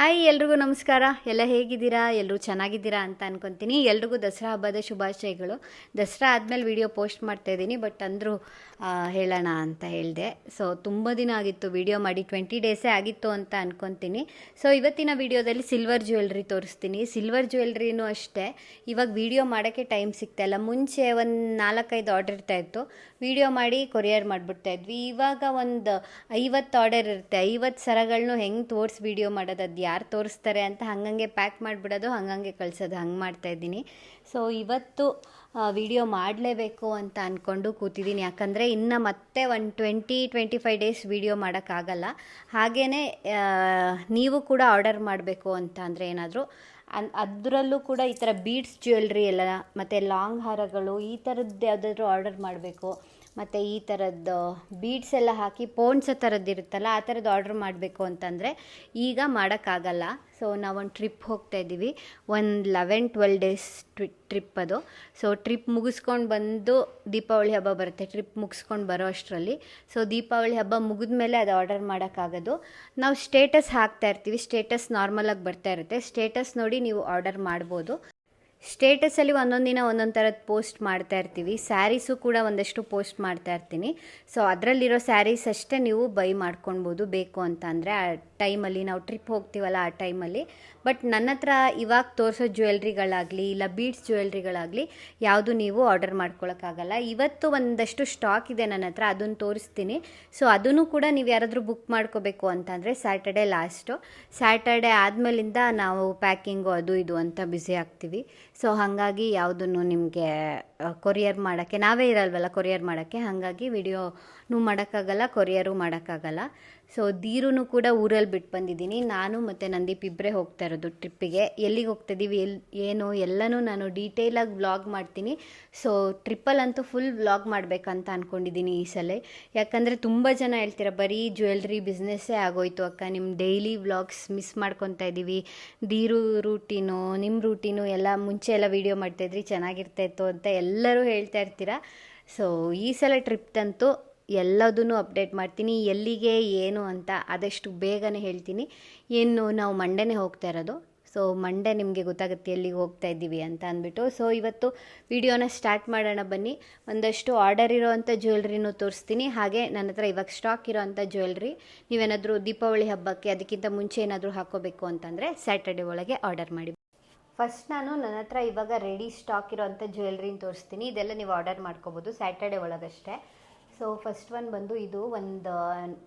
Hi, ಎಲ್ರಿಗೂ ನಮಸ್ಕಾರ. ಎಲ್ಲ ಹೇಗಿದ್ದೀರಾ? ಎಲ್ಲರೂ ಚೆನ್ನಾಗಿದ್ದೀರಾ ಅಂತ ಅನ್ಕೊತೀನಿ. ಎಲ್ರಿಗೂ ದಸರಾ ಹಬ್ಬದ ಶುಭಾಶಯಗಳು. ದಸರಾ ಆದಮೇಲೆ ವಿಡಿಯೋ ಪೋಸ್ಟ್ ಮಾಡ್ತಾ ಇದ್ದೀನಿ, ಬಟ್ ಅಂದರೂ ಹೇಳೋಣ ಅಂತ ಹೇಳಿದೆ. ಸೊ ತುಂಬ ದಿನ ಆಗಿತ್ತು ವಿಡಿಯೋ ಮಾಡಿ, ಟ್ವೆಂಟಿ ಡೇಸೇ ಆಗಿತ್ತು ಅಂತ ಅನ್ಕೊತೀನಿ. ಸೊ ಇವತ್ತಿನ ವಿಡಿಯೋದಲ್ಲಿ ಸಿಲ್ವರ್ ಜ್ಯುವೆಲ್ರಿ ತೋರಿಸ್ತೀನಿ. ಸಿಲ್ವರ್ ಜ್ಯುವೆಲ್ರಿನೂ ಅಷ್ಟೇ. ಇವಾಗ ವಿಡಿಯೋ ಮಾಡೋಕ್ಕೆ ಟೈಮ್ ಸಿಗ್ತಾ ಇಲ್ಲ. ಮುಂಚೆ ಒಂದು ನಾಲ್ಕೈದು ಆರ್ಡರ್ ಇರ್ತಾ ಇತ್ತು. ವಿಡಿಯೋ ಮಾಡಿ ಕೊರಿಯರ್ ಮಾಡಿಬಿಡ್ತಾ ಇದ್ವಿ. ಇವಾಗ ಒಂದು ಐವತ್ತು ಆರ್ಡರ್ ಇರುತ್ತೆ. ಐವತ್ತು ಸರಗಳನ್ನೂ ಹೆಂಗೆ ತೋರಿಸಿ ವಿಡಿಯೋ ಮಾಡೋದು ಅದು ಯಾರು ತೋರಿಸ್ತಾರೆ ಅಂತ ಹಂಗಂಗೆ ಪ್ಯಾಕ್ ಮಾಡಿಬಿಡೋದು, ಹಂಗಂಗೆ ಕಳಿಸೋದು, ಹಂಗೆ ಮಾಡ್ತಾಯಿದ್ದೀನಿ ಸೊ ಇವತ್ತು ವಿಡಿಯೋ ಮಾಡಲೇಬೇಕು ಅಂತ ಅಂದ್ಕೊಂಡು ಕೂತಿದ್ದೀನಿ. ಯಾಕಂದರೆ ಇನ್ನು ಮತ್ತೆ ಒಂದು twenty twenty five days video ಮಾಡೋಕ್ಕಾಗಲ್ಲ ಹಾಗೆಯೇ ನೀವು ಕೂಡ ಆರ್ಡರ್ ಮಾಡಬೇಕು ಅಂತ ಅಂದರೆ ಏನಾದರೂ, ಅನ್, ಅದರಲ್ಲೂ ಕೂಡ ಈ ಥರ ಬೀಡ್ಸ್ ಜ್ಯುವೆಲ್ರಿ ಎಲ್ಲ, ಮತ್ತು ಲಾಂಗ್ ಹಾರಗಳು, ಈ ಥರದ್ದು ಯಾವುದಾದ್ರೂ ಆರ್ಡರ್ ಮಾಡಬೇಕು. ಮತ್ತು ಈ ಥರದ್ದು ಬೀಡ್ಸ್ ಎಲ್ಲ ಹಾಕಿ ಪೋನ್ಸ ಥರದ್ದು ಇರುತ್ತಲ್ಲ, ಆ ಥರದ್ದು ಆರ್ಡ್ರ್ ಮಾಡಬೇಕು ಅಂತಂದರೆ ಈಗ ಮಾಡೋಕ್ಕಾಗಲ್ಲ. ಸೊ ನಾವೊಂದು ಟ್ರಿಪ್ ಹೋಗ್ತಾ ಇದ್ದೀವಿ. ಒಂದು ಲೆವೆನ್ ಟ್ವೆಲ್ ಡೇಸ್ ಟ್ರಿಪ್ ಅದು. ಸೊ ಟ್ರಿಪ್ ಮುಗಿಸ್ಕೊಂಡು ಬಂದು ದೀಪಾವಳಿ ಹಬ್ಬ ಬರುತ್ತೆ. ಟ್ರಿಪ್ ಮುಗಿಸ್ಕೊಂಡು ಬರೋ ಅಷ್ಟರಲ್ಲಿ. ಸೊ ದೀಪಾವಳಿ ಹಬ್ಬ ಮುಗಿದ ಮೇಲೆ ಅದು ಆರ್ಡರ್ ಮಾಡೋಕ್ಕಾಗೋದು. ನಾವು ಸ್ಟೇಟಸ್ ಹಾಕ್ತಾ ಇರ್ತೀವಿ. ಸ್ಟೇಟಸ್ ನಾರ್ಮಲಾಗಿ ಬರ್ತಾ ಇರುತ್ತೆ. ಸ್ಟೇಟಸ್ ನೋಡಿ ನೀವು ಆರ್ಡರ್ ಮಾಡ್ಬೋದು. ಸ್ಟೇಟಸಲ್ಲಿ ಒಂದೊಂದು ದಿನ ಒಂದೊಂದು ಥರದ್ದು ಪೋಸ್ಟ್ ಮಾಡ್ತಾ ಇರ್ತೀವಿ. ಸ್ಯಾರೀಸು ಕೂಡ ಒಂದಷ್ಟು ಪೋಸ್ಟ್ ಮಾಡ್ತಾ ಇರ್ತೀನಿ. ಸೊ ಅದರಲ್ಲಿರೋ ಸ್ಯಾರೀಸ್ ಅಷ್ಟೇ ನೀವು ಬೈ ಮಾಡ್ಕೊಳ್ಬೋದು ಬೇಕು ಅಂತ ಆ ಟೈಮಲ್ಲಿ ನಾವು ಟ್ರಿಪ್ ಹೋಗ್ತೀವಲ್ಲ ಆ ಟೈಮಲ್ಲಿ ಬಟ್ ನನ್ನ ಹತ್ರ ಇವಾಗ ತೋರಿಸೋ ಜ್ಯುವೆಲ್ರಿಗಳಾಗಲಿ, ಇಲ್ಲ ಬೀಡ್ಸ್ ಜ್ಯುವೆಲ್ರಿಗಳಾಗಲಿ, ಯಾವುದು ನೀವು ಆರ್ಡರ್ ಮಾಡ್ಕೊಳಕ್ಕಾಗಲ್ಲ. ಇವತ್ತು ಒಂದಷ್ಟು ಸ್ಟಾಕ್ ಇದೆ ನನ್ನ ಹತ್ರ ಅದನ್ನು ತೋರಿಸ್ತೀನಿ. ಸೊ, ಅದನ್ನು ಕೂಡ ನೀವು ಯಾರಾದರೂ ಬುಕ್ ಮಾಡ್ಕೋಬೇಕು ಅಂತಂದರೆ ಸ್ಯಾಟರ್ಡೆ ಲಾಸ್ಟು. ಸ್ಯಾಟರ್ಡೆ ಆದಮೇಲಿಂದ ನಾವು ಪ್ಯಾಕಿಂಗು ಅದು ಇದು ಅಂತ ಬ್ಯುಸಿ ಆಗ್ತೀವಿ. ಸೊ, ಹಾಗಾಗಿ ಯಾವುದನ್ನು ನಿಮಗೆ ಕೊರಿಯರ್ ಮಾಡೋಕ್ಕೆ, ನಾವೇ ಇರಲ್ವಲ್ಲ ಕೊರಿಯರ್ ಮಾಡೋಕ್ಕೆ, ಹಾಗಾಗಿ ವಿಡಿಯೋನೂ ಮಾಡೋಕ್ಕಾಗಲ್ಲ, ಕೊರಿಯರು ಮಾಡೋಕ್ಕಾಗಲ್ಲ. ಸೊ ದೀರೂ ಕೂಡ ಊರಲ್ಲಿ ಬಿಟ್ಟು ಬಂದಿದ್ದೀನಿ. ನಾನು ಮತ್ತು ನಂದೀಪ್ ಇಬ್ಬರೇ ಹೋಗ್ತಾ ಇರೋದು ಟ್ರಿಪ್ಪಿಗೆ. ಎಲ್ಲಿಗೆ ಹೋಗ್ತಿದ್ದೀವಿ ಎಲ್ಲಿ ಏನು ಎಲ್ಲನೂ ನಾನು ಡೀಟೇಲಾಗಿ ವ್ಲಾಗ್ ಮಾಡ್ತೀನಿ. ಸೊ ಟ್ರಿಪ್ಪಲ್ಲಂತೂ ಫುಲ್ ವ್ಲಾಗ್ ಮಾಡಬೇಕಂತ ಅಂದ್ಕೊಂಡಿದ್ದೀನಿ ಈ ಸಲ. ಯಾಕಂದರೆ ತುಂಬ ಜನ ಹೇಳ್ತೀರ, ಬರೀ ಜ್ಯುವೆಲ್ರಿ ಬಿಸ್ನೆಸ್ಸೇ ಆಗೋಯ್ತು ಅಕ್ಕ. ನಿಮ್ಮ ಡೈಲಿ ವ್ಲಾಗ್ಸ್ ಮಿಸ್ ಮಾಡ್ಕೊತಾ ಇದ್ದೀವಿ ದೀರು ರೂಟೀನು ನಿಮ್ಮ ರೂಟೀನು ಎಲ್ಲ ಮುಂಚೆ ಎಲ್ಲ ವೀಡಿಯೋ ಮಾಡ್ತಾಯಿದ್ರಿ ಚೆನ್ನಾಗಿರ್ತಾಯಿತ್ತು ಅಂತ ಎಲ್ಲರೂ ಹೇಳ್ತಾ ಇರ್ತೀರ. ಸೊ ಈ ಸಲ ಟ್ರಿಪ್ದಂತೂ ಎಲ್ಲದನ್ನು ಅಪ್ಡೇಟ್ ಮಾಡ್ತೀನಿ, ಎಲ್ಲಿಗೆ, ಏನು ಅಂತ ಆದಷ್ಟು ಬೇಗನೆ ಹೇಳ್ತೀನಿ. ಏನು ನಾವು ಮಂಡೇನೇ ಹೋಗ್ತಾ ಇರೋದು. ಸೊ ಮಂಡೇ ನಿಮಗೆ ಗೊತ್ತಾಗುತ್ತೆ ಎಲ್ಲಿಗೆ ಹೋಗ್ತಾ ಇದ್ದೀವಿ ಅಂತ ಅಂದ್ಬಿಟ್ಟು. ಸೊ ಇವತ್ತು ವಿಡಿಯೋನ ಸ್ಟಾರ್ಟ್ ಮಾಡೋಣ ಬನ್ನಿ. ಒಂದಷ್ಟು ಆರ್ಡರ್ ಇರೋವಂಥ ಜ್ಯುವೆಲ್ರಿನೂ ತೋರಿಸ್ತೀನಿ. ಹಾಗೆ ನನ್ನ ಹತ್ರ ಇವಾಗ ಸ್ಟಾಕ್ ಇರೋವಂಥ ಜ್ಯುವೆಲ್ರಿ. ನೀವೇನಾದರೂ ದೀಪಾವಳಿ ಹಬ್ಬಕ್ಕೆ ಅದಕ್ಕಿಂತ ಮುಂಚೆ ಏನಾದರೂ ಹಾಕೋಬೇಕು ಅಂತಂದರೆ ಸ್ಯಾಟರ್ಡೆ ಒಳಗೆ ಆರ್ಡರ್ ಮಾಡಿ. ಫಸ್ಟ್ ನಾನು ನನ್ನ ಹತ್ರ ಇವಾಗ ರೆಡಿ ಸ್ಟಾಕ್ ಇರೋವಂಥ ಜ್ಯುವೆಲ್ರಿನ ತೋರಿಸ್ತೀನಿ. ಇದೆಲ್ಲ ನೀವು ಆರ್ಡರ್ ಮಾಡ್ಕೋಬೋದು ಸ್ಯಾಟರ್ಡೆ ಒಳಗಷ್ಟೇ. ಸೊ ಫಸ್ಟ್ ಒನ್ ಬಂದು ಇದು ಒಂದು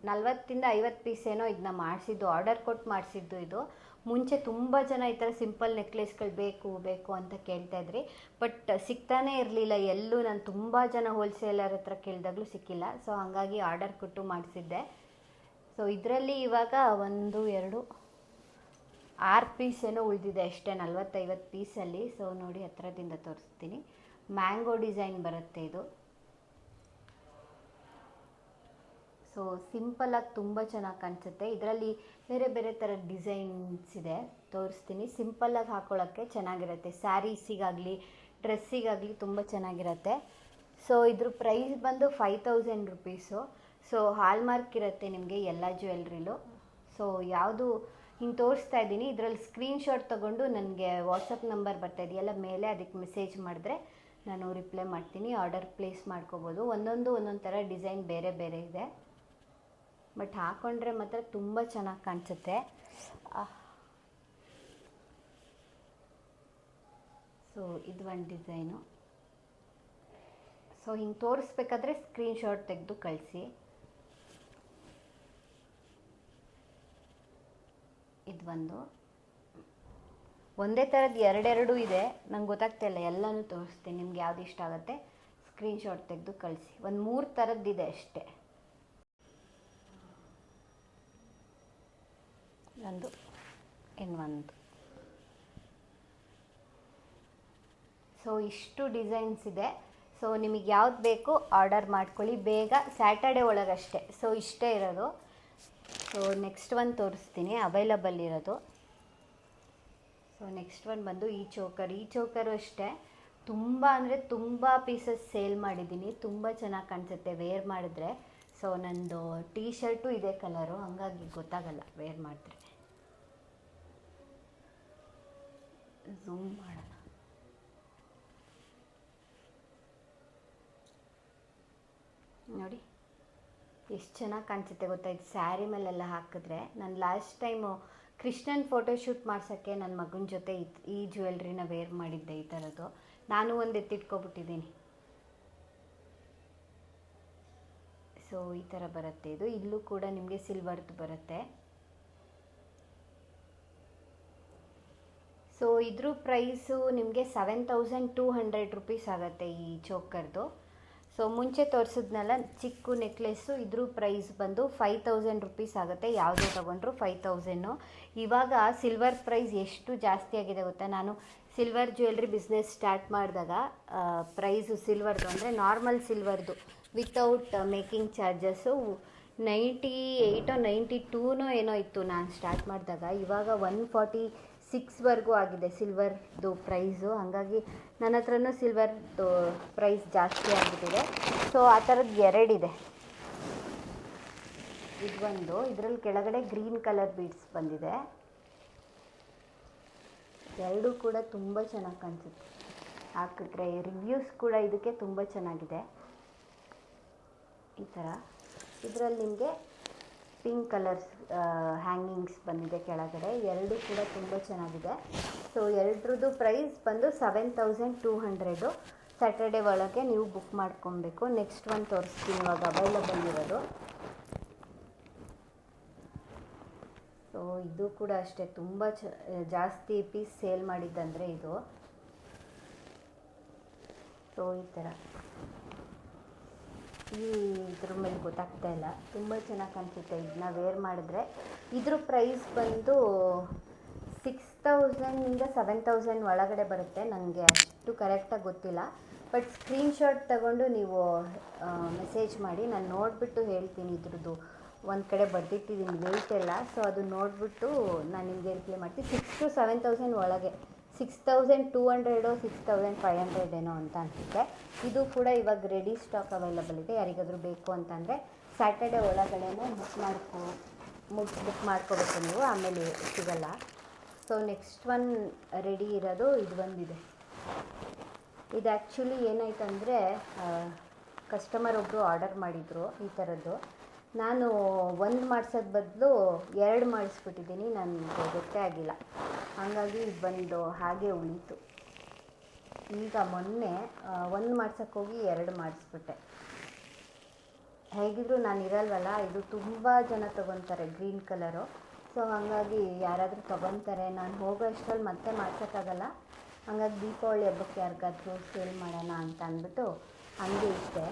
ನಲ್ವತ್ತಿಂದ ಐವತ್ತು ಪೀಸ್ ಏನೋ ಇದನ್ನ ಮಾಡಿಸಿದ್ದು ಆರ್ಡರ್ ಕೊಟ್ಟು ಮಾಡಿಸಿದ್ದು ಇದು. ಮುಂಚೆ ತುಂಬ ಜನ ಈ ಥರ ಸಿಂಪಲ್ ನೆಕ್ಲೆಸ್ಗಳು ಬೇಕು ಬೇಕು ಅಂತ ಕೇಳ್ತಾ ಇದ್ರಿ. ಬಟ್ ಸಿಗ್ತಾನೇ ಇರಲಿಲ್ಲ. ಎಲ್ಲೂ ನಾನು ತುಂಬ ಜನ ಹೋಲ್ಸೇಲರ್ ಹತ್ರ ಕೇಳಿದಾಗಲೂ ಸಿಕ್ಕಿಲ್ಲ. ಸೊ ಹಾಗಾಗಿ ಆರ್ಡರ್ ಕೊಟ್ಟು ಮಾಡಿಸಿದ್ದೆ. ಸೊ ಇದರಲ್ಲಿ ಇವಾಗ ಒಂದು, ಎರಡು, ಆರು ಪೀಸ್ ಏನೋ ಉಳಿದಿದೆ ಅಷ್ಟೇ, ನಲ್ವತ್ತೈವತ್ತು ಪೀಸಲ್ಲಿ ಸೊ ನೋಡಿ ಹತ್ರದಿಂದ ತೋರಿಸ್ತೀನಿ. ಮ್ಯಾಂಗೋ ಡಿಸೈನ್ ಬರುತ್ತೆ ಇದು. ಸೊ ಸಿಂಪಲಾಗಿ ತುಂಬ ಚೆನ್ನಾಗಿ ಕಾಣಿಸುತ್ತೆ. ಇದರಲ್ಲಿ ಬೇರೆ ಬೇರೆ ಥರ ಡಿಸೈನ್ಸ್ ಇದೆ. ತೋರಿಸ್ತೀನಿ. ಸಿಂಪಲ್ಲಾಗಿ ಹಾಕೊಳ್ಳೋಕ್ಕೆ ಚೆನ್ನಾಗಿರುತ್ತೆ. ಸ್ಯಾರೀಸಿಗಾಗಲಿ ಡ್ರೆಸ್ಸಿಗಾಗಲಿ ತುಂಬ ಚೆನ್ನಾಗಿರುತ್ತೆ. ಸೊ ಇದ್ರ ಪ್ರೈಸ್ ಬಂದು five thousand rupees so hallmark ಇರುತ್ತೆ ನಿಮಗೆ ಎಲ್ಲ ಜ್ಯುವೆಲ್ರಿಲು ಸೊ ಯಾವುದು ಹಿಂಗೆ ತೋರಿಸ್ತಾ ಇದ್ದೀನಿ. ಇದರಲ್ಲಿ ಸ್ಕ್ರೀನ್ಶಾಟ್ ತೊಗೊಂಡು ನನಗೆ ವಾಟ್ಸಪ್ ನಂಬರ್ ಬರ್ತಾ ಇದೆಯಲ್ಲ ಮೇಲೆ ಅದಕ್ಕೆ ಮೆಸೇಜ್ ಮಾಡಿದ್ರೆ ನಾನು ರಿಪ್ಲೈ ಮಾಡ್ತೀನಿ. ಆರ್ಡರ್ ಪ್ಲೇಸ್ ಮಾಡ್ಕೋಬೋದು. ಒಂದೊಂದು ಒಂದೊಂದು ಥರ ಡಿಸೈನ್ ಬೇರೆ ಬೇರೆ ಇದೆ. ಬಟ್ ಹಾಕ್ಕೊಂಡ್ರೆ ಮಾತ್ರ ತುಂಬ ಚೆನ್ನಾಗಿ ಕಾಣಿಸುತ್ತೆ. ಸೊ ಇದು ಒಂದು ಡಿಸೈನು ಸೊ ಹಿಂಗೆ ತೋರಿಸ್ಬೇಕಾದ್ರೆ ಸ್ಕ್ರೀನ್ಶಾಟ್ ತೆಗೆದು ಕಳಿಸಿ. ಇದು ಒಂದು. ಒಂದೇ ಥರದ್ದು ಎರಡೆರಡು ಇದೆ. ನಂಗೆ ಗೊತ್ತಾಗ್ತಾ ಇಲ್ಲ, ಎಲ್ಲನೂ ತೋರಿಸ್ತೀನಿ, ನಿಮ್ಗೆ ಯಾವ್ದು ಇಷ್ಟ ಆಗುತ್ತೆ. ಸ್ಕ್ರೀನ್ಶಾಟ್ ತೆಗೆದು ಕಳಿಸಿ. ಒಂದು ಮೂರು ಥರದ್ದಿದೆ ಅಷ್ಟೇ. ಒಂದು ಇನ್ನೊಂದು ಸೊ ಇಷ್ಟು ಡಿಸೈನ್ಸ್ ಇದೆ. ಸೊ ನಿಮಗೆ ಯಾವ್ದು ಬೇಕು ಆರ್ಡರ್ ಮಾಡ್ಕೊಳ್ಳಿ. ಬೇಗ ಸ್ಯಾಟರ್ಡೆ ಒಳಗಷ್ಟೇ. ಸೊ ಇಷ್ಟೇ ಇರೋದು. ಸೊ ನೆಕ್ಸ್ಟ್ ಒನ್ ತೋರಿಸ್ತೀನಿ. ಅವೈಲಬಲ್ ಇರೋದು. ಸೊ ನೆಕ್ಸ್ಟ್ ಒನ್ ಬಂದು ಈ ಚೋಕರ್ ಈ ಚೋಕರು ಅಷ್ಟೇ. ತುಂಬ ಅಂದರೆ ತುಂಬ ಪೀಸಸ್ ಸೇಲ್ ಮಾಡಿದ್ದೀನಿ. ತುಂಬ ಚೆನ್ನಾಗಿ ಕಾಣಿಸುತ್ತೆ ವೇರ್ ಮಾಡಿದ್ರೆ. ಸೊ ನಂದು ಟೀ ಶರ್ಟು ಇದೇ ಕಲರು ಹಂಗಾಗಿ ಗೊತ್ತಾಗಲ್ಲ ವೇರ್ ಮಾಡಿದ್ರೆ. ಝೂಮ್ ಮಾಡೋಣ. ನೋಡಿ, ಎಷ್ಟು ಚೆನ್ನಾಗಿ ಕಾಣಿಸುತ್ತೆ ಗೊತ್ತಾ? ಇದು ಸ್ಯಾರಿ ಮೇಲೆಲ್ಲ ಹಾಕಿದ್ರೆ ನಾನು ಲಾಸ್ಟ್ ಟೈಮು ಕೃಷ್ಣನ್ ಫೋಟೋಶೂಟ್ ಮಾಡ್ಸೋಕ್ಕೆ ನನ್ನ ಮಗನ ಜೊತೆ ಈ ಜ್ಯುವೆಲ್ರಿನ ವೇರ್ ಮಾಡಿದ್ದೆ ಈ ಥರದ್ದು ನಾನು ಒಂದು ಎತ್ತಿಟ್ಕೊಬಿಟ್ಟಿದ್ದೀನಿ ಸೊ ಈ ಥರ ಬರುತ್ತೆ ಇದು. ಇಲ್ಲೂ ಕೂಡ ನಿಮಗೆ ಸಿಲ್ವರ್ದು ಬರುತ್ತೆ. ಸೊ ಇದ್ರ ಪ್ರೈಸು ನಿಮಗೆ seven thousand two hundred rupees ಆಗುತ್ತೆ ಈ ಚೋಕರ್ದು. ಸೊ ಮುಂಚೆ ತೋರಿಸಿದ್ನಲ್ಲ, ಚಿಕ್ಕ ನೆಕ್ಲೆಸ್ಸು ಇದ್ರ ಪ್ರೈಸ್ ಬಂದು ಫೈವ್ ತೌಸಂಡ್ ರುಪೀಸ್ ಆಗುತ್ತೆ. ಯಾವುದೇ ತೊಗೊಂಡ್ರು ಫೈವ್ ತೌಸಂಡು ಇವಾಗ ಸಿಲ್ವರ್ ಪ್ರೈಸ್ ಎಷ್ಟು ಜಾಸ್ತಿ ಆಗಿದೆ ಗೊತ್ತಾ? ನಾನು ಸಿಲ್ವರ್ ಜ್ಯುವೆಲ್ರಿ ಬಿಸ್ನೆಸ್ ಸ್ಟಾರ್ಟ್ ಮಾಡಿದಾಗ ಪ್ರೈಸು ಸಿಲ್ವರ್ದು ಅಂದರೆ ನಾರ್ಮಲ್ ಸಿಲ್ವರ್ದು ವಿತೌಟ್ ಮೇಕಿಂಗ್ ಚಾರ್ಜಸ್ಸು ನೈಂಟಿ ಏಯ್ಟೋ ನೈಂಟಿ ಟೂನೋ ಏನೋ ಇತ್ತು ನಾನು ಸ್ಟಾರ್ಟ್ ಮಾಡಿದಾಗ. ಇವಾಗ ಒನ್ ಫಾರ್ಟಿ ಸಿಕ್ಸ್ವರೆಗೂ ಆಗಿದೆ, ಸಿಲ್ವರ್ದು ಪ್ರೈಸು. ಹಾಗಾಗಿ ನನ್ನ ಹತ್ರನೂ ಸಿಲ್ವರ್ದು ಪ್ರೈಸ್ ಜಾಸ್ತಿ ಆಗಿಬಿಟ್ಟಿದೆ. ಸೊ, ಆ ಥರದ್ದು ಎರಡಿದೆ. ಇದು ಒಂದು ಇದರಲ್ಲಿ ಕೆಳಗಡೆ ಗ್ರೀನ್ ಕಲರ್ ಬೀಡ್ಸ್ ಬಂದಿದೆ. ಎರಡೂ ಕೂಡ ತುಂಬ ಚೆನ್ನಾಗಿ ಕಾಣಿಸುತ್ತೆ. ಹಾಕಿದ್ರೆ ರಿವ್ಯೂಸ್ ಕೂಡ ಇದಕ್ಕೆ ತುಂಬ ಚೆನ್ನಾಗಿದೆ. ಈ ಥರ. ಇದರಲ್ಲಿ ನಿಮಗೆ ಪಿಂಕ್ ಕಲರ್ಸ್ ಹ್ಯಾಂಗಿಂಗ್ಸ್ ಬಂದಿದೆ ಕೆಳಗಡೆ. ಎರಡು ಕೂಡ ತುಂಬ ಚೆನ್ನಾಗಿದೆ. ಸೊ ಎರಡರದ್ದು ಪ್ರೈಸ್ ಬಂದು seven thousand two hundred Saturday ಒಳಗೆ ನೀವು ಬುಕ್ ಮಾಡ್ಕೊಬೇಕು. ನೆಕ್ಸ್ಟ್ ಒನ್ ತೋರಿಸ್ತೀನಿ ಇವಾಗ ಅವೈಲಬಲ್ ಇರೋದು. ಸೊ ಇದು ಕೂಡ ಅಷ್ಟೇ. ತುಂಬ ಚ, ಜಾಸ್ತಿ ಪೀಸ್ ಸೇಲ್ ಮಾಡಿದ್ದಂದರೆ ಇದು. ಸೊ ಈ ಥರ ಈ ಇದ್ರ ಮೇಲೆ ಗೊತ್ತಾಗ್ತಾ ಇಲ್ಲ. ತುಂಬ ಚೆನ್ನಾಗಿ ಕಾಣಿಸುತ್ತೆ. ಇದನ್ನ ವೇರ್ ಮಾಡಿದ್ರೆ. ಇದ್ರ ಪ್ರೈಸ್ ಬಂದು ಸಿಕ್ಸ್ ತೌಸಂಡಿಂದ ಸೆವೆನ್ ತೌಸಂಡ್ ಒಳಗಡೆ ಬರುತ್ತೆ. ನನಗೆ ಅಷ್ಟು ಕರೆಕ್ಟಾಗಿ ಗೊತ್ತಿಲ್ಲ. ಬಟ್ ಸ್ಕ್ರೀನ್ಶಾಟ್ ತಗೊಂಡು ನೀವು ಮೆಸೇಜ್ ಮಾಡಿ. ನಾನು ನೋಡಿಬಿಟ್ಟು ಹೇಳ್ತೀನಿ ಇದ್ರದ್ದು. ಒಂದು ಕಡೆ ಬರ್ದಿಟ್ಟಿದ್ದೀನಿ ವೆಯ್ಟ್ ಎಲ್ಲ. ಸೊ ಅದು ನೋಡಿಬಿಟ್ಟು ನಾನು ನಿಮಗೆ ರಿಪ್ಲೈ ಮಾಡ್ತೀನಿ. ಸಿಕ್ಸ್ ಟು ಸೆವೆನ್ ತೌಸಂಡ್ ಒಳಗೆ. Six thousand two hundred six thousand five hundred ಏನೋ ಅಂತ ಅನಿಸುತ್ತೆ. ಇದು ಕೂಡ ಇವಾಗ ರೆಡಿ ಸ್ಟಾಕ್ ಅವೈಲಬಲ್ ಇದೆ. ಯಾರಿಗಾದರೂ ಬೇಕು ಅಂತಂದರೆ ಸ್ಯಾಟರ್ಡೆ ಒಳಗಡೆನೇ ಬುಕ್ ಮಾಡ್ಕೊ ಮುಗ್ ಬುಕ್ ಮಾಡ್ಕೋಬೇಕು ನೀವು. ಆಮೇಲೆ ಸಿಗಲ್ಲ. ಸೊ ನೆಕ್ಸ್ಟ್ ಒನ್ ರೆಡಿ ಇರೋದು ಇದು ಬಂದಿದೆ ಇದು ಆ್ಯಕ್ಚುಲಿ ಏನಾಯ್ತಂದರೆ ಕಸ್ಟಮರ್ ಒಬ್ಬರು ಆರ್ಡರ್ ಮಾಡಿದರು ಈ ಥರದ್ದು ನಾನು ಒಂದು ಮಾಡಿಸೋದ್ ಬದಲು ಎರಡು ಮಾಡಿಸ್ಬಿಟ್ಟಿದ್ದೀನಿ. ನನಗೆ ಗೊತ್ತೇ ಆಗಿಲ್ಲ. ಹಾಗಾಗಿ ಇದು ಬಂದು ಹಾಗೆ ಉಳೀತು. ಈಗ ಮೊನ್ನೆ ಒಂದು ಮಾಡ್ಸಕ್ಕೆ ಹೋಗಿ ಎರಡು ಮಾಡಿಸ್ಬಿಟ್ಟೆ. ಹೇಗಿದ್ರು ನಾನು ಇರಲ್ವಲ್ಲ, ಇದು ತುಂಬ ಜನ ತೊಗೊತಾರೆ ಗ್ರೀನ್ ಕಲರು. ಸೊ, ಹಾಗಾಗಿ ಯಾರಾದರೂ ತೊಗೊತಾರೆ. ನಾನು ಹೋಗೋ ಅಷ್ಟರಲ್ಲಿ ಮತ್ತೆ ಮಾಡ್ಸೋಕ್ಕಾಗಲ್ಲ. ಹಾಗಾಗಿ ದೀಪಾವಳಿ ಹಬ್ಬಕ್ಕೆ ಯಾರಿಗಾದ್ರೂ ಸೇಲ್ ಮಾಡೋಣ ಅಂತ ಅಂದ್ಬಿಟ್ಟು ಹಂಗೆ ಇಷ್ಟೆ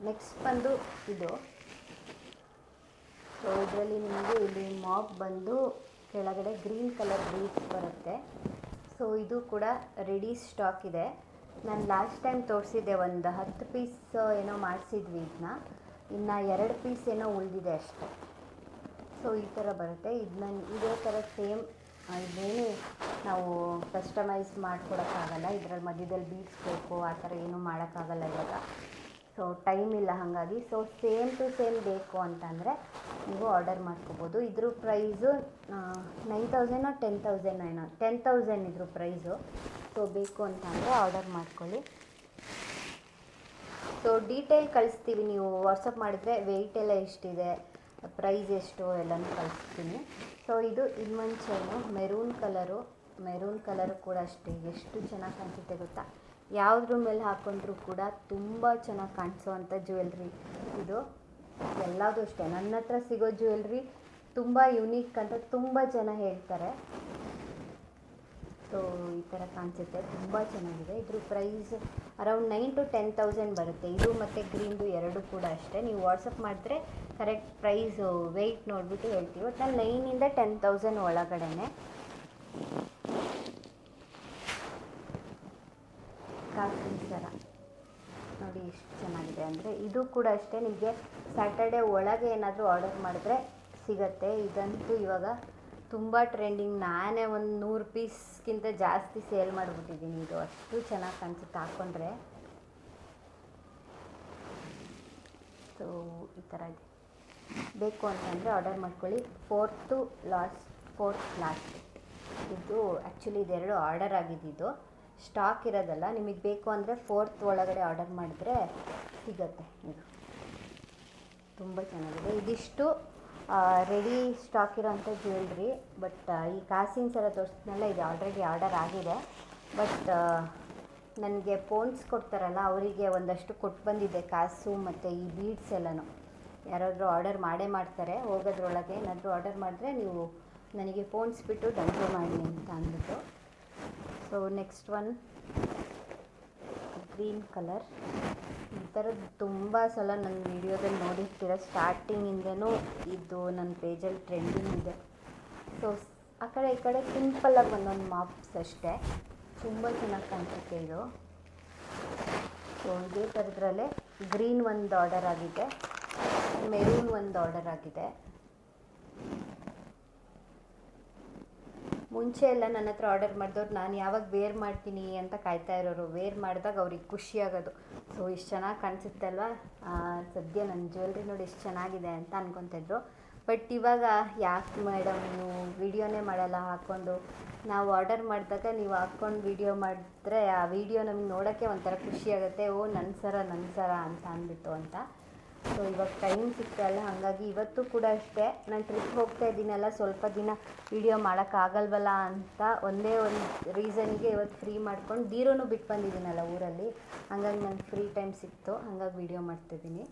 ನೆಕ್ಸ್ಟ್ ಬಂದು ಇದು. ಸೊ ಇದರಲ್ಲಿ ನಿಮಗೆ ಇಲ್ಲಿ ಮಾಪ್ ಬಂದು ಕೆಳಗಡೆ ಗ್ರೀನ್ ಕಲರ್ ಬೀಡ್ಸ್ ಬರುತ್ತೆ. ಸೊ, ಇದು ಕೂಡ ರೆಡಿ ಸ್ಟಾಕ್ ಇದೆ. ನಾನು ಲಾಸ್ಟ್ ಟೈಮ್ ತೋರಿಸಿದ್ದೆ ಒಂದು ಹತ್ತು ಪೀಸ್ ಏನೋ ಮಾಡಿಸಿದ್ವಿ ಇದನ್ನ ಇನ್ನು ಎರಡು ಪೀಸ್ ಏನೋ ಉಳಿದಿದೆ ಅಷ್ಟೆ. ಸೊ, ಈ ಥರ ಬರುತ್ತೆ. ಇದನ್ನ ಇದೇ ಥರ ಸೇಮ್ ಇದೇನು ನಾವು ಕಸ್ಟಮೈಸ್ ಮಾಡ್ಕೊಡೋಕ್ಕಾಗಲ್ಲ. ಇದರಲ್ಲಿ ಮಧ್ಯದಲ್ಲಿ ಬೀಡ್ಸ್ ಬೇಕು ಆ ಥರ ಏನೂ ಮಾಡೋಕ್ಕಾಗಲ್ಲ ಇವಾಗ. ಸೊ ಟೈಮ್ ಇಲ್ಲ ಹಾಗಾಗಿ. ಸೊ ಸೇಮ್ ಟು ಸೇಮ್ ಬೇಕು ಅಂತಂದರೆ ನೀವು ಆರ್ಡರ್ ಮಾಡ್ಕೋಬೋದು. ಇದ್ರ ಪ್ರೈಸು ನೈನ್ ತೌಸಂಡೋ ಟೆನ್ ತೌಸಂಡ್ ಏನೋ. ಟೆನ್ ತೌಸಂಡ್ ಇದ್ರ ಪ್ರೈಸು ಸೊ ಬೇಕು ಅಂತಂದರೆ ಆರ್ಡರ್ ಮಾಡ್ಕೊಳ್ಳಿ. ಸೊ ಡೀಟೇಲ್ ಕಳಿಸ್ತೀವಿ ನೀವು. ವಾಟ್ಸಪ್ ಮಾಡಿದರೆ ವೆಯ್ಟ್ ಎಲ್ಲ ಎಷ್ಟಿದೆ ಪ್ರೈಸ್ ಎಷ್ಟು ಎಲ್ಲನೂ ಕಳಿಸ್ತೀನಿ. ಸೊ ಇದು ಇನ್ನೊಂದು chain maroon colour maroon colour ಕೂಡ ಅಷ್ಟೇ. ಎಷ್ಟು ಚೆನ್ನಾಗಿ ಕಾಣಿಸುತ್ತೆ ಗೊತ್ತಾ? ಯಾವುದ್ರ ಮೇಲೆ ಹಾಕೊಂಡ್ರೂ ಕೂಡ ತುಂಬ ಚೆನ್ನಾಗಿ ಕಾಣಿಸೋವಂಥ ಜ್ಯುವೆಲ್ರಿ ಇದು. ಎಲ್ಲದೂ ಅಷ್ಟೇ. ನನ್ನ ಹತ್ರ ಸಿಗೋ ಜ್ಯುವೆಲ್ರಿ ತುಂಬ ಯುನೀಕ್ ಅಂತ ತುಂಬ ಜನ ಹೇಳ್ತಾರೆ. ಸೊ ಈ ಥರ ಕಾಣಿಸುತ್ತೆ. ತುಂಬ ಚೆನ್ನಾಗಿದೆ. ಇದ್ರ price around nine to ten thousand ಬರುತ್ತೆ. ಇದು ಮತ್ತು ಗ್ರೀನ್ದು ಎರಡು ಕೂಡ ಅಷ್ಟೇ. ನೀವು ವಾಟ್ಸಪ್ ಮಾಡಿದ್ರೆ ಕರೆಕ್ಟ್ ಪ್ರೈಸು ವೆಯ್ಟ್ ನೋಡಿಬಿಟ್ಟು ಹೇಳ್ತೀವಿ. ಒಟ್ನಲ್ಲಿ ನೈನಿಂದ ಟೆನ್ ತೌಸಂಡ್ ಒಳಗಡೆನೆ ಕಾಸ್ಟಿಂಗ್ ಸರ ನೋಡಿ ಎಷ್ಟು ಚೆನ್ನಾಗಿದೆ ಅಂದರೆ ಇದು ಕೂಡ ಅಷ್ಟೇ, ನಿಮಗೆ ಸ್ಯಾಟರ್ಡೆ ಒಳಗೆ ಏನಾದರೂ ಆರ್ಡರ್ ಮಾಡಿದ್ರೆ ಸಿಗತ್ತೆ. ಇದಂತೂ ಇವಾಗ ತುಂಬ ಟ್ರೆಂಡಿಂಗ್ ನಾನೇ ಒಂದು ನೂರು ಪೀಸ್ಗಿಂತ ಜಾಸ್ತಿ ಸೇಲ್ ಮಾಡಿಬಿಟ್ಟಿದ್ದೀನಿ. ಇದು ಅಷ್ಟು ಚೆನ್ನಾಗಿ ಕಾಣಿಸುತ್ತೆ ಹಾಕ್ಕೊಂಡ್ರೆ ಸೊ ಈ ಥರ ಇದೆ. ಬೇಕು ಅಂತಂದರೆ ಆರ್ಡರ್ ಮಾಡ್ಕೊಳ್ಳಿ. ಫೋರ್ತು ಲಾಸ್ಟ್ ಫೋರ್ತ್ ಲಾಸ್ಟ್ ಇದು ಆ್ಯಕ್ಚುಲಿ ಇದೆರಡು ಆರ್ಡರ್ ಆಗಿದ್ದಿದ್ದು ಸ್ಟಾಕ್ ಇರೋದಲ್ಲ, ನಿಮಗೆ ಬೇಕು ಅಂದರೆ ಫೋರ್ತ್ ಒಳಗಡೆ ಆರ್ಡರ್ ಮಾಡಿದ್ರೆ ಸಿಗತ್ತೆ ಇದು. ತುಂಬ ಚೆನ್ನಾಗಿದೆ. ಇದಿಷ್ಟು ರೆಡಿ ಸ್ಟಾಕ್ ಇರೋಂಥ ಜ್ಯುವೆಲ್ರಿ ಬಟ್ ಈ ಕಾಸಿನ್ಸ್ ಎಲ್ಲ ತೋರಿಸ್ನಲ್ಲ ಇದು ಆಲ್ರೆಡಿ ಆರ್ಡರ್ ಆಗಿದೆ. ಬಟ್ ನನಗೆ ಫೋನ್ಸ್ ಕೊಡ್ತಾರಲ್ಲ, ಅವರಿಗೆ ಒಂದಷ್ಟು ಕೊಟ್ಟು ಬಂದಿದೆ ಕಾಸು ಮತ್ತು ಈ ಬೀಡ್ಸ್ ಎಲ್ಲನೂ. ಯಾರಾದರೂ ಆರ್ಡರ್ ಮಾಡೇ ಮಾಡ್ತಾರೆ, ಹೋಗೋದ್ರೊಳಗೆ ಏನಾದರೂ ಆರ್ಡರ್ ಮಾಡಿದ್ರೆ ನೀವು ನನಗೆ ಫೋನ್ಸ್ ಬಿಟ್ಟು ಡೌನ್ಲೋಡ್ ಮಾಡಿ ಅಂತ ಅಂದ್ಬಿಟ್ಟು. So next one green colour ಈ ಥರದ್ದು ತುಂಬ ಸಲ ನನ್ನ ವೀಡಿಯೋದಲ್ಲಿ ನೋಡಿರ್ತೀರ. ಸ್ಟಾರ್ಟಿಂಗಿಂದನೂ ಇದು ನನ್ನ ಪೇಜಲ್ಲಿ ಟ್ರೆಂಡಿಂಗ್ ಇದೆ. ಸೊ ಆ ಕಡೆ, ಈ ಕಡೆ ಸಿಂಪಲ್ಲಾಗಿ ಒಂದೊಂದು ಮಾಪ್ಸ್ ಅಷ್ಟೇ. ತುಂಬ ಚೆನ್ನಾಗಿ ಕಾಣಿಸುತ್ತೆ ಇದು. ಸೊ ಇದೇ ಥರದ್ರಲ್ಲೇ ಗ್ರೀನ್ ಒಂದು ಆರ್ಡರ್ ಆಗಿದೆ. ಮೆರೂನ್ ಒಂದು ಆರ್ಡರ್ ಆಗಿದೆ. ಮುಂಚೆ ಎಲ್ಲ ನನ್ನ ಹತ್ರ ಆರ್ಡರ್ ಮಾಡಿದವ್ರು, ನಾನು ಯಾವಾಗ ವೇರ್ ಮಾಡ್ತೀನಿ ಅಂತ ಕಾಯ್ತಾ ಇರೋರು. ವೇರ್ ಮಾಡಿದಾಗ ಅವ್ರಿಗೆ ಖುಷಿ ಆಗೋದು. ಸೊ ಇಷ್ಟು ಚೆನ್ನಾಗಿ ಕಾಣಿಸುತ್ತಲ್ವಾ? ಸದ್ಯ ನನ್ನ ಜ್ಯುವೆಲ್ರಿ ನೋಡಿ ಎಷ್ಟು ಚೆನ್ನಾಗಿದೆ ಅಂತ ಅನ್ಕೊತಿದ್ರು ಬಟ್ ಇವಾಗ ಯಾಕೆ ಮೇಡಮ್ ನೀವು ವಿಡಿಯೋನೇ ಮಾಡಲ್ಲ? ಹಾಕ್ಕೊಂಡು ನಾವು ಆರ್ಡರ್ ಮಾಡಿದಾಗ ನೀವು ಹಾಕ್ಕೊಂಡು ವಿಡಿಯೋ ಮಾಡಿದ್ರೆ ಆ ವಿಡಿಯೋ ನಮ್ಗೆ ನೋಡೋಕ್ಕೆ ಒಂಥರ ಖುಷಿ ಆಗುತ್ತೆ. ಓ ನನ್ನ ಸರ ನನ್ನ ಸರ ಅಂತ ಅಂದ್ಬಿಟ್ಟು ಅಂತ. ಸೊ ಇವಾಗ ಟೈಮ್ ಸಿಗ್ತಲ್ಲ ಹಾಗಾಗಿ ಇವತ್ತು ಕೂಡ ಅಷ್ಟೇ. ನಾನು ಟ್ರಿಪ್ ಹೋಗ್ತಾ ಇದ್ದೀನಲ್ಲ, ಸ್ವಲ್ಪ ದಿನ ವಿಡಿಯೋ ಮಾಡೋಕ್ಕಾಗಲ್ವಲ್ಲ ಅಂತ ಒಂದೇ ಒಂದು ರೀಸನ್ಗೆ ಇವತ್ತು ಫ್ರೀ ಮಾಡ್ಕೊಂಡು ಬೀರೋನು ಬಿಟ್ಟು ಬಂದಿದ್ದೀನಲ್ಲ ಊರಲ್ಲಿ. ಹಾಗಾಗಿ ನನಗೆ ಫ್ರೀ ಟೈಮ್ ಸಿಕ್ತು. ಹಾಗಾಗಿ ವಿಡಿಯೋ ಮಾಡ್ತಿದ್ದೀನಿ.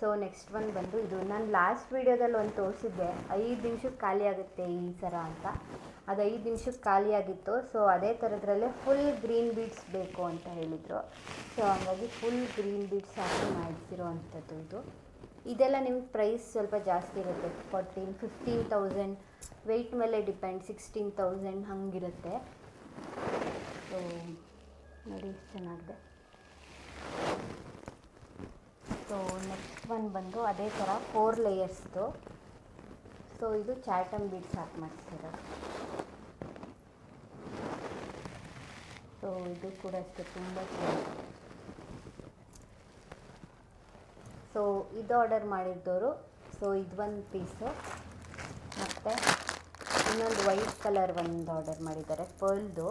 ಸೊ ನೆಕ್ಸ್ಟ್ ಒಂದು ಬಂದು ಇದು ನಾನು ಲಾಸ್ಟ್ ವೀಡಿಯೋದಲ್ಲಿ ಒಂದು ತೋರಿಸಿದ್ದೆ. ಐದು ನಿಮಿಷಕ್ಕೆ ಖಾಲಿ ಆಗುತ್ತೆ ಈ ಥರ ಅಂತ. ಅದು ಐದು ನಿಮಿಷಕ್ಕೆ ಖಾಲಿ ಆಗಿತ್ತು. ಸೊ ಅದೇ ಥರದ್ರಲ್ಲೇ ಫುಲ್ ಗ್ರೀನ್ ಬೀಡ್ಸ್ ಬೇಕು ಅಂತ ಹೇಳಿದರು. ಸೊ ಹಾಗಾಗಿ ಫುಲ್ ಗ್ರೀನ್ ಬೀಡ್ಸ್ ಹಾಕಿ ಮಾಡಿಸಿರೋ ಅಂಥದ್ದು ಇದು. ಇದೆಲ್ಲ ನಿಮ್ಗೆ ಪ್ರೈಸ್ ಸ್ವಲ್ಪ ಜಾಸ್ತಿ ಇರುತ್ತೆ. ಫೋರ್ಟೀನ್ ಫಿಫ್ಟೀನ್ ತೌಸಂಡ್ ವೆಯ್ಟ್ ಮೇಲೆ ಡಿಪೆಂಡ್ ಸಿಕ್ಸ್ಟೀನ್ ತೌಸಂಡ್ ಹಂಗಿರುತ್ತೆ. ಸೊ ನೋಡಿ, ಚೆನ್ನಾಗಿದೆ ಸೊ ನೆಕ್ಸ್ಟ್ ಒನ್ ಬಂದು ಅದೇ ಥರ ಫೋರ್ ಲೇಯರ್ಸ್ದು ಸೊ ಇದು ಚಾಟಮ್ ಬೀಡ್ಸ್ ಹಾಕಿ ಮಾಡಿಸ್ತಿರೋದು ಸೊ ಇದು ಕೂಡ ಅಷ್ಟೇ ತುಂಬ ಚೆನ್ನಾಗಿದೆ ಸೊ ಇದು ಆರ್ಡರ್ ಮಾಡಿದ್ದವರು. ಸೊ ಇದು ಒಂದು ಪೀಸು ಮತ್ತು ಇನ್ನೊಂದು ವೈಟ್ ಕಲರ್ ಒಂದು ಆರ್ಡರ್ ಮಾಡಿದ್ದಾರೆ ಪರ್ಲ್ದು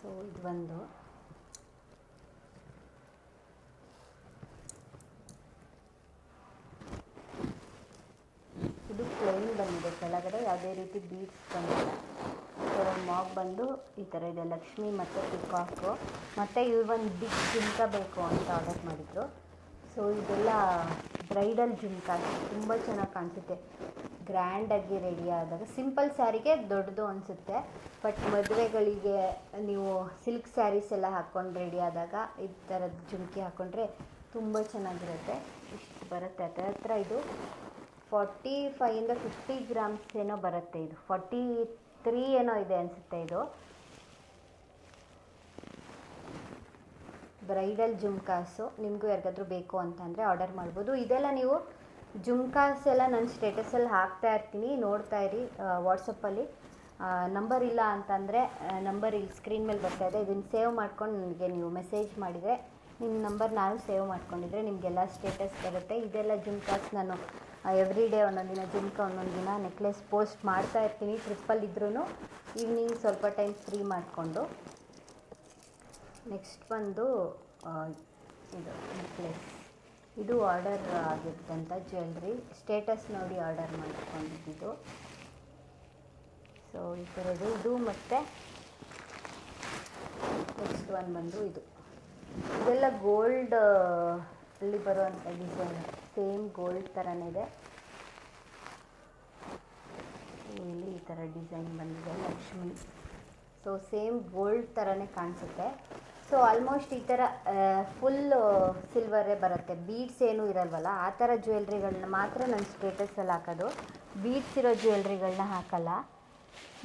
ಸೊ ಇದು ಒಂದು ಇದು ಪ್ಲೇನ್ ಬಂದಿದೆ. ಕೆಳಗಡೆ ಯಾವುದೇ ರೀತಿ ಬೀಡ್ಸ್ ಬಂದಿಲ್ಲ. ಸೊ ಮಾಗ್ ಬಂದು ಈ ಥರ ಇದೆ. ಲಕ್ಷ್ಮಿ ಮತ್ತು ಪಿಕಾಕು ಮತ್ತು ಇವ್ರು ಒಂದು ಬಿಗ್ ಜುಮ್ಕ ಬೇಕು ಅಂತ ಆರ್ಡರ್ ಮಾಡಿದ್ರು. ಸೊ ಇದೆಲ್ಲ ಬ್ರೈಡಲ್ ಜುಮ್ಕ ತುಂಬ ಚೆನ್ನಾಗಿ ಕಾಣಿಸುತ್ತೆ. ಗ್ರ್ಯಾಂಡಾಗಿ ರೆಡಿ ಆದಾಗ ಸಿಂಪಲ್ ಸ್ಯಾರಿಗೆ ದೊಡ್ಡದು ಅನಿಸುತ್ತೆ. ಬಟ್ ಮದುವೆಗಳಿಗೆ ನೀವು ಸಿಲ್ಕ್ ಸ್ಯಾರೀಸ್ ಎಲ್ಲ ಹಾಕ್ಕೊಂಡು ರೆಡಿ ಆದಾಗ ಈ ಥರದ್ದು ಜುಮಕಿ ಹಾಕ್ಕೊಂಡ್ರೆ ತುಂಬ ಚೆನ್ನಾಗಿರುತ್ತೆ. ಇಷ್ಟು ಬರುತ್ತೆ. ಅದರ ಹತ್ರ ಇದು ಫಾರ್ಟಿ ಫೈವಿಂದ ಫಿಫ್ಟಿ ಗ್ರಾಮ್ಸ್ ಏನೋ ಬರುತ್ತೆ ಇದು. ಫಾರ್ಟಿ ತ್ರೀ ಏನೋ ಇದೆ ಅನಿಸುತ್ತೆ ಇದು. ಬ್ರೈಡಲ್ ಜುಮ್ಕಾಸು ನಿಮಗೂ ಯಾರಿಗಾದ್ರೂ ಬೇಕು ಅಂತಂದರೆ ಆರ್ಡರ್ ಮಾಡ್ಬೋದು. ಇದೆಲ್ಲ ನೀವು ಜುಮ್ಕಾಸ್ ಎಲ್ಲ ನನ್ನ ಸ್ಟೇಟಸಲ್ಲಿ ಹಾಕ್ತಾ ಇರ್ತೀನಿ. ನೋಡ್ತಾ ಇರಿ ವಾಟ್ಸಪ್ಪಲ್ಲಿ ನಂಬರ್ ಇಲ್ಲ ಅಂತಂದರೆ ನಂಬರ್ ಇಲ್ಲಿ ಸ್ಕ್ರೀನ್ ಮೇಲೆ ಬರ್ತಾ ಇದೆ. ಇದನ್ನು ಸೇವ್ ಮಾಡ್ಕೊಂಡು ನನಗೆ ನೀವು ಮೆಸೇಜ್ ಮಾಡಿದರೆ, ನಿಮ್ಮ ನಂಬರ್ ನಾನು ಸೇವ್ ಮಾಡ್ಕೊಂಡಿದ್ರೆ ನಿಮಗೆಲ್ಲ ಸ್ಟೇಟಸ್ ಬರುತ್ತೆ. ಇದೆಲ್ಲ ಜುಮ್ಕಾಸ್ ನಾನು ಎವ್ರಿ ಡೇ ಒಂದೊಂದು ದಿನ ಜುಮ್ಕ ಒಂದೊಂದು ದಿನ ನೆಕ್ಲೆಸ್ ಪೋಸ್ಟ್ ಮಾಡ್ತಾ ಇರ್ತೀನಿ. ಟ್ರಿಪ್ಪಲ್ಲಿದ್ರೂ ಈವ್ನಿಂಗ್ ಸ್ವಲ್ಪ ಟೈಮ್ ಫ್ರೀ ಮಾಡಿಕೊಂಡು. ನೆಕ್ಸ್ಟ್ ಬಂದು ಇದು ನೆಕ್ಲೆಸ್ ಇದು ಆರ್ಡರ್ ಆಗಿದ್ದಂಥ ಜ್ಯುವೆಲ್ರಿ ಸ್ಟೇಟಸ್ ನೋಡಿ ಆರ್ಡರ್ ಮಾಡ್ಕೊಂಡಿದ್ದು. ಸೊ ಈ ಥರದ್ದು ಇದು ಮತ್ತು ನೆಕ್ಸ್ಟ್ ಒನ್ ಬಂದು ಇದು. ಇದೆಲ್ಲ ಗೋಲ್ಡ್ ಅಲ್ಲಿ ಬರುವಂಥ ಡಿಸೈನ್ ಸೇಮ್ ಗೋಲ್ಡ್ ಥರನೇ ಇದೆ. ಇಲ್ಲಿ ಈ ಥರ ಡಿಸೈನ್ ಬಂದಿದೆ ಲಕ್ಷ್ಮಿ. ಸೊ ಸೇಮ್ ಗೋಲ್ಡ್ ಥರನೇ ಕಾಣಿಸುತ್ತೆ. ಸೊ ಆಲ್ಮೋಸ್ಟ್ ಈ ಥರ ಫುಲ್ ಸಿಲ್ವರೇ ಬರುತ್ತೆ. ಬೀಡ್ಸ್ ಏನೂ ಇರಲ್ವಲ್ಲ? ಆ ಥರ ಜ್ಯುವೆಲ್ರಿಗಳನ್ನ ಮಾತ್ರ ನನ್ನ ಸ್ಟೇಟಸಲ್ಲಿ ಹಾಕೋದು. ಬೀಡ್ಸ್ ಇರೋ ಜ್ಯುವೆಲ್ರಿಗಳನ್ನ ಹಾಕಲ್ಲ.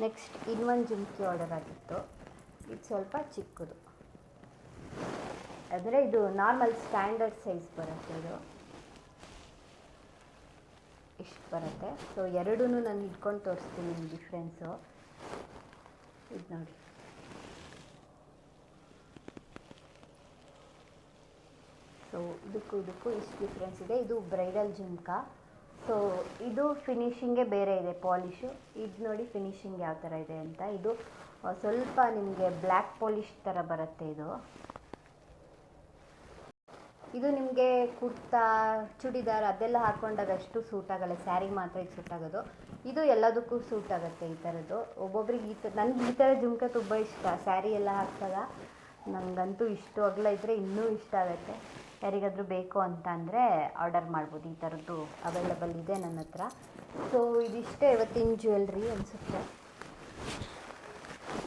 ನೆಕ್ಸ್ಟ್ ಇನ್ನೊಂದು ಜುಮ್ಕಿ ಆರ್ಡರ್ ಆಗಿತ್ತು. ಇದು ಸ್ವಲ್ಪ ಚಿಕ್ಕದು. ಅಂದರೆ ಇದು ನಾರ್ಮಲ್ ಸ್ಟ್ಯಾಂಡರ್ಡ್ ಸೈಜ್ ಬರುತ್ತೆ ಇದು. ಇಷ್ಟು ಬರುತ್ತೆ. ಸೊ ಎರಡೂ ನಾನು ಇಟ್ಕೊಂಡು ತೋರಿಸ್ತೀನಿ ಡಿಫ್ರೆನ್ಸು ಇದು ನೋಡಿ. ಸೊ ಇದಕ್ಕೂ ಇದಕ್ಕೂ ಇಷ್ಟು ಡಿಫ್ರೆನ್ಸ್ ಇದೆ. ಇದು ಬ್ರೈಡಲ್ ಜುಮ್ಕಾ ಸೊ ಇದು ಫಿನಿಶಿಂಗೇ ಬೇರೆ ಇದೆ ಪಾಲಿಶು ಇದು ನೋಡಿ ಫಿನಿಶಿಂಗ್ ಯಾವ ಥರ ಇದೆ ಅಂತ. ಇದು ಸ್ವಲ್ಪ ನಿಮಗೆ ಬ್ಲ್ಯಾಕ್ ಪಾಲಿಶ್ ಥರ ಬರುತ್ತೆ ಇದು. ಇದು ನಿಮಗೆ ಕುರ್ತಾ, ಚೂಡಿದಾರ್ ಅದೆಲ್ಲ ಹಾಕೊಂಡಾಗ ಅಷ್ಟು ಸೂಟ್ ಆಗಲ್ಲ. ಸ್ಯಾರಿ ಮಾತ್ರ ಇದು ಸೂಟ್ ಆಗೋದು. ಇದು ಎಲ್ಲದಕ್ಕೂ ಸೂಟ್ ಆಗುತ್ತೆ ಈ ಥರದ್ದು ಒಬ್ಬೊಬ್ರಿಗೆ ಈ ಥರ ನನಗೆ ಈ ಥರ ಜುಮ್ಕ ತುಂಬ ಇಷ್ಟ. ಸ್ಯಾರಿ ಎಲ್ಲ ಹಾಕ್ದಾಗ ನನಗಂತೂ ಇಷ್ಟು ಅಗಲ ಇದ್ದರೆ ಇನ್ನೂ ಇಷ್ಟ ಆಗುತ್ತೆ. ಯಾರಿಗಾದರೂ ಬೇಕು ಅಂತ ಅಂದರೆ ಆರ್ಡರ್ ಮಾಡ್ಬೋದು. ಈ ಥರದ್ದು ಅವೈಲಬಲ್ ಇದೆ ನನ್ನ ಹತ್ರ. ಸೊ ಇದಿಷ್ಟೇ ಇವತ್ತಿನ ಜ್ಯುವೆಲ್ರಿ ಅನಿಸುತ್ತೆ.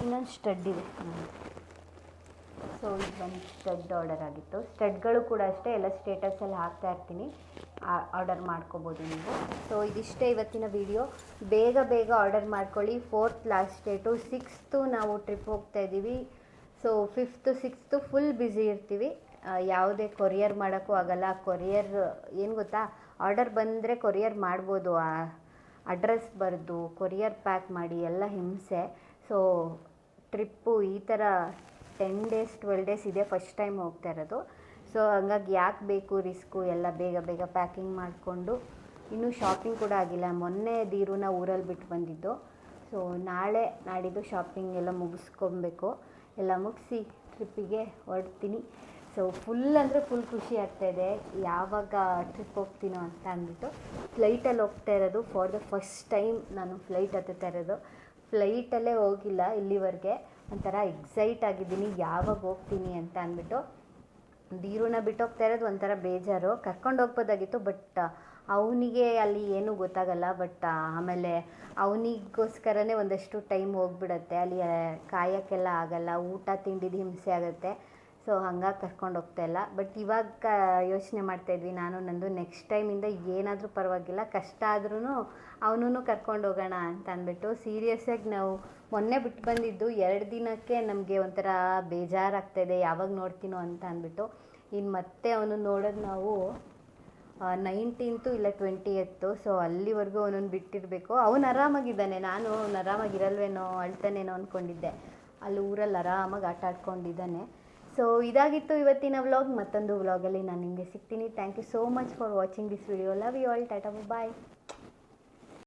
ಇನ್ನೊಂದು ಸ್ಟಡ್ ಇದೆ. ಸೊ ಇದು ಒಂದು ಸ್ಟಡ್ ಆರ್ಡರ್ ಆಗಿತ್ತು. ಸ್ಟಡ್ಗಳು ಕೂಡ ಅಷ್ಟೇ, ಎಲ್ಲ ಸ್ಟೇಟಸಲ್ಲಿ ಹಾಕ್ತಾ ಇರ್ತೀನಿ. ಆರ್ಡರ್ ಮಾಡ್ಕೋಬೋದು ನೀವು. ಸೊ ಇದಿಷ್ಟೇ ಇವತ್ತಿನ ವಿಡಿಯೋ ಬೇಗ ಬೇಗ ಆರ್ಡರ್ ಮಾಡ್ಕೊಳ್ಳಿ. ಫೋರ್ತ್ ಲಾಸ್ಟ್ ಡೇಟು ಸಿಕ್ಸ್ತು ನಾವು ಟ್ರಿಪ್ ಹೋಗ್ತಾ ಇದ್ದೀವಿ. So fifth sixth full busy ಇರ್ತೀವಿ. ಯಾವುದೇ ಕೊರಿಯರ್ ಮಾಡೋಕ್ಕೂ ಆಗಲ್ಲ. ಕೊರಿಯರ್, ಏನು ಗೊತ್ತಾ? ಆರ್ಡರ್ ಬಂದರೆ ಕೊರಿಯರ್ ಮಾಡ್ಬೋದು. ಆ, ಅಡ್ರೆಸ್ ಬರೆದು ಕೊರಿಯರ್ ಪ್ಯಾಕ್ ಮಾಡಿ ಎಲ್ಲ ಹಿಂಸೆ. ಸೊ ಟ್ರಿಪ್ಪು ಈ ಥರ ಟೆನ್ ಡೇಸ್ ಟ್ವೆಲ್ ಡೇಸ್ ಇದೆ ಫಸ್ಟ್ ಟೈಮ್ ಹೋಗ್ತಾ ಇರೋದು. ಸೊ ಹಂಗಾಗಿ ಯಾಕೆ ಬೇಕು ರಿಸ್ಕು? ಎಲ್ಲ ಬೇಗ ಬೇಗ ಪ್ಯಾಕಿಂಗ್ ಮಾಡಿಕೊಂಡು. ಇನ್ನೂ ಶಾಪಿಂಗ್ ಕೂಡ ಆಗಿಲ್ಲ. ಮೊನ್ನೆ ದೀರುನ ಊರಲ್ಲಿ ಬಿಟ್ಟು ಬಂದಿದ್ದು. ಸೊ ನಾಳೆ ನಾಡಿದ್ದು ಶಾಪಿಂಗ್ ಎಲ್ಲ ಮುಗಿಸ್ಕೊಬೇಕು. ಎಲ್ಲ ಮುಗಿಸಿ ಟ್ರಿಪ್ಪಿಗೆ ಹೊರಡ್ತೀನಿ. ಸೊ ಫುಲ್ ಅಂದರೆ ಫುಲ್ ಖುಷಿ ಆಗ್ತಾಯಿದೆ ಯಾವಾಗ ಟ್ರಿಪ್ ಹೋಗ್ತೀನೋ ಅಂತ ಅಂದ್ಬಿಟ್ಟು ಫ್ಲೈಟಲ್ಲಿ ಹೋಗ್ತಾ ಇರೋದು ಫಾರ್ ದ ಫಸ್ಟ್ ಟೈಮ್ ನಾನು ಫ್ಲೈಟ್ ಹತ್ತುತ್ತಾ ಇರೋದು. ಫ್ಲೈಟಲ್ಲೇ ಹೋಗಿಲ್ಲ ಇಲ್ಲಿವರೆಗೆ. ಒಂಥರ ಎಕ್ಸೈಟ್ ಆಗಿದ್ದೀನಿ. ಯಾವಾಗ ಹೋಗ್ತೀನಿ ಅಂತ ಅಂದ್ಬಿಟ್ಟು ದೀರುನ ಬಿಟ್ಟೋಗ್ತಾ ಇರೋದು ಒಂಥರ ಬೇಜಾರು. ಕರ್ಕೊಂಡು ಹೋಗ್ಬೋದಾಗಿತ್ತು ಬಟ್ ಅವನಿಗೆ ಅಲ್ಲಿ ಏನೂ ಗೊತ್ತಾಗಲ್ಲ ಬಟ್ ಆಮೇಲೆ ಅವನಿಗೋಸ್ಕರನೇ ಒಂದಷ್ಟು ಟೈಮ್ ಹೋಗ್ಬಿಡತ್ತೆ. ಅಲ್ಲಿ ಕಾಯೋಕ್ಕೆಲ್ಲ ಆಗಲ್ಲ. ಊಟ, ತಿಂಡಿದು ಹಿಂಸೆ ಆಗುತ್ತೆ. ಸೊ ಹಂಗಾಗಿ ಕರ್ಕೊಂಡು ಹೋಗ್ತಾ ಇಲ್ಲ. ಬಟ್ ಇವಾಗ ಯೋಚನೆ ಮಾಡ್ತಾಯಿದ್ವಿ ನಾನು, ನಂದು ನೆಕ್ಸ್ಟ್ ಟೈಮಿಂದ ಏನಾದರೂ ಪರವಾಗಿಲ್ಲ. ಕಷ್ಟ ಆದ್ರೂ ಅವನೂ ಕರ್ಕೊಂಡು ಹೋಗೋಣ ಅಂತ ಅಂದ್ಬಿಟ್ಟು ಸೀರಿಯಸ್ಸಾಗಿ ನಾವು ಮೊನ್ನೆ ಬಿಟ್ಟು ಬಂದಿದ್ದು ಎರಡು ದಿನಕ್ಕೆ ನಮಗೆ ಒಂಥರ ಬೇಜಾರಾಗ್ತಾಯಿದೆ ಯಾವಾಗ ನೋಡ್ತೀನೋ ಅಂತ ಅಂದ್ಬಿಟ್ಟು. ಇನ್ನು ಮತ್ತೆ ಅವನು ನೋಡೋದು ನಾವು ನೈನ್ಟೀನ್ತು ಇಲ್ಲ ಟ್ವೆಂಟಿ ಎತ್ತು ಸೊ ಅಲ್ಲಿವರೆಗೂ ಅವನನ್ನು ಬಿಟ್ಟಿರಬೇಕು. ಅವನು ಆರಾಮಾಗಿದ್ದಾನೆ. ನಾನು ಅವ್ನು ಆರಾಮಾಗಿರಲ್ವೇನೋ, ಅಳ್ತಾನೇನೋ ಅಂದ್ಕೊಂಡಿದ್ದೆ ಅಲ್ಲಿ ಊರಲ್ಲಿ ಆರಾಮಾಗಿ ಆಟ ಆಡ್ಕೊಂಡಿದ್ದಾನೆ. ಸೊ ಇದಾಗಿತ್ತು ಇವತ್ತಿನ ವ್ಲಾಗ್ ಮತ್ತೊಂದು ವ್ಲಾಗಲ್ಲಿ ನಾನು ನಿಮಗೆ ಸಿಗ್ತೀನಿ. Thank you so much for watching this video love you all tata bye